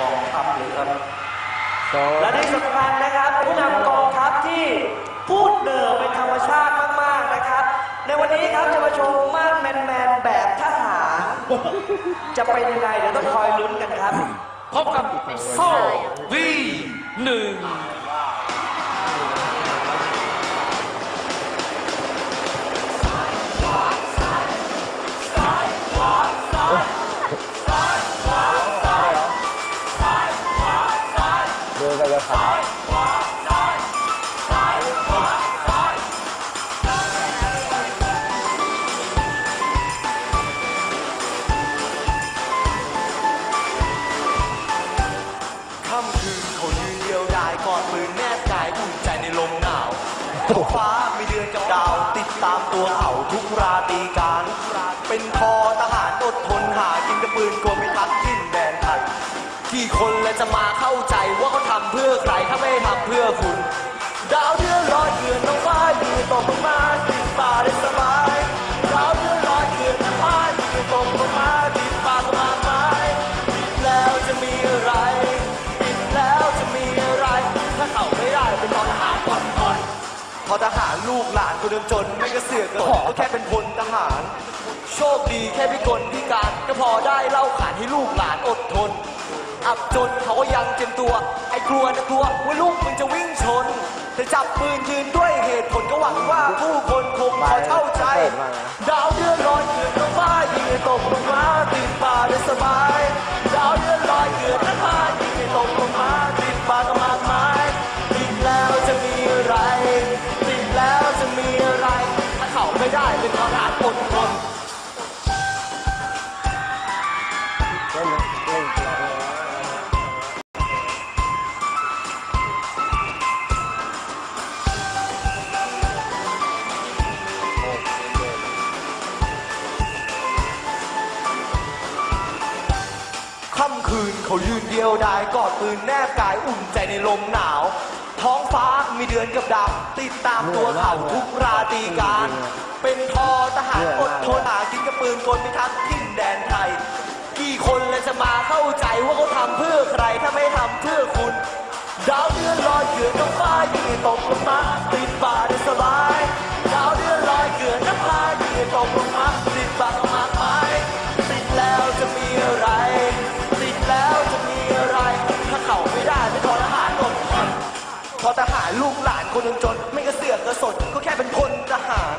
กองทัพเลยครับโซและที่สำคัญนะครับผู้นำกองทัพที่พูดเหนือเป็นธรรมชาติมากๆนะครับ ในวันนี้ครับจะมาโชว์มาดแมนๆแบบทหาร จะเป็นยังไงเดี๋ยวต้องคอยลุ้นกันครับ พบกับโซ่วีหนึ่ง ดูไปกับขาค่ำคืนเขายืนเดียวดายกอดปืนแนบกายอุ่นใจในลมหนาวท้องฟ้ามีเดือนกับดาว ติดตามตัวเขาทุกราตรีกา กี่คนและจะมาเข้าใจว่าเขาทำเพื่อใครถ้าไม่ทำเพื่อคุณ ดาวเดือนลอยเกลื่อนน้องฟ้ายืนตกลงมาติดป่าได้สบายดาวเดือนลอยเกลื่อนน้องฟ้ายืนตกลงมาติดป่าก็มากมายติดแล้วจะมีอะไรติดแล้วจะมีอะไร ถ้าเขาไม่ได้เป็นทอทหารก่อนก่อนทอทหารลูกหลานคนเดิมจนไม่กระเสือกกระสนก็แค่เป็นพลทหาร โชคดีแค่พิกลพิการก็พอได้เล่าขานให้ลูกหลานอดทน อับจนเขาก็ยังเต็มตัว ไอ้กลัวนะกลัวว่าลูกมึงจะวิ่งชน แต่จับปืนยืนด้วยเหตุผลก็หวังว่าผู้คนคงพอเข้าใจ ดาวเดือนลอยเกลื่อนน้ำฟ้ายิงให้ตกลงมาติด ค่ำคืนเขายืนเดียวดายกอดปืนแนบกายอุ่นใจในลมหนาว ท้องฟ้ามีเดือนกับดาวติดตามตัวเขาทุกราตรีการ เป็นทอทหารอดทนหากินกับปืนกลพิทักษ์ทิ้นแดนไทย กี่คนเลยจะมาเข้าใจว่าเขาทำเพื่อใครถ้าไม่ทำเพื่อคุณ ดาวเดือนลอยเกลื่อนน้ำฟ้ายิงให้ตกลงมา ลูกหลานคนจนๆไม่กระเสือกกระสนก็แค่เป็นพลทหาร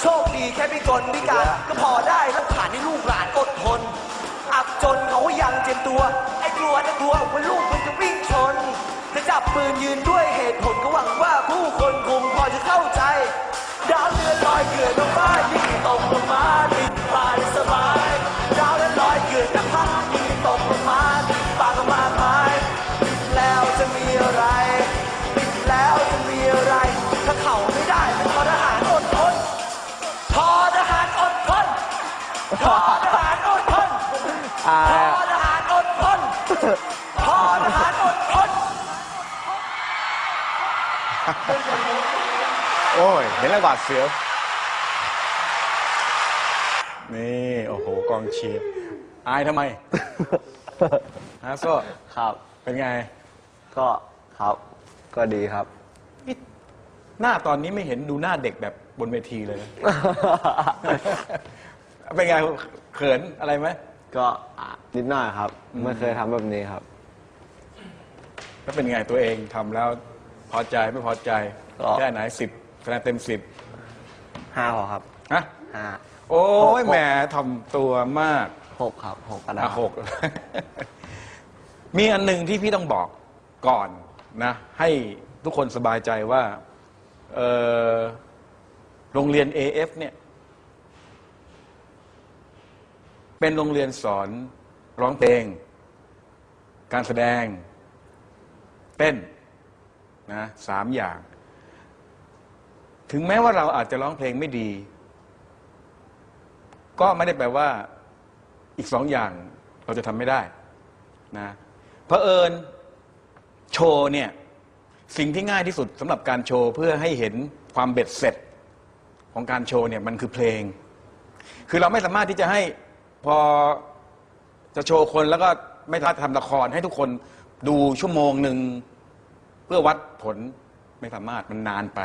โชคดีแค่พิกลพิการก็พอได้แล้วขานให้ลูกหลานอดทน อับจนเขาก็ยังเจียมตัว ไอ้กลัวนะกลัวว่าลูกมันจะวิ่งชนจะจับปืนยืนด้วยเหตุผลก็หวังว่าผู้คนคงพอจะเข้าใจ ดาวเดือนลอยเกลื่อนน้ำฟ้ายิงตกลงมา ทนทอทหารอดทนโอ้ย เห็นแล้วบาดเสียวนี่ โอ้โห กองเชียร์ อายทำไม ฮะโซ่ครับ เป็นไง ก็ครับ ก็ดีครับนี่หน้าตอนนี้ไม่เห็นดูหน้าเด็กแบบบนเวทีเลยนะ เป็นไงเขินอะไรไหมก็อะ นิดหน่อยครับ ไม่เคยทำแบบนี้ครับ แล้วเป็นไงตัวเองทำแล้วพอใจไม่พอใจก็แค่ไหนสิบคะแนนเต็มสิบห้าพอครับฮะห้า โอ้หยกแหมถ่อมตัวมากหกครับหกก็ได้อะครับหก มีอันหนึ่งที่พี่ต้องบอกก่อนนะ ให้ทุกคนสบายใจว่าเอ่อโรงเรียน AF เนี่ย เป็นโรงเรียนสอน ร้องเพลง การแสดง เต้นนะสามอย่าง ถึงแม้ว่าเราอาจจะร้องเพลงไม่ดี ก็ไม่ได้แปลว่าอีกสองอย่างเราจะทำไม่ได้นะเพอเอิญโชว์เนี่ยสิ่งที่ง่ายที่สุดสำหรับการโชว์เพื่อให้เห็นความเบ็ดเสร็จของการโชว์เนี่ยมันคือเพลง คือเราไม่สามารถที่จะให้พอ จะโชว์คนแล้วก็ไม่สามารถทำละครให้ทุกคนดูชั่วโมงหนึ่งเพื่อวัดผลไม่สามารถมันนานไป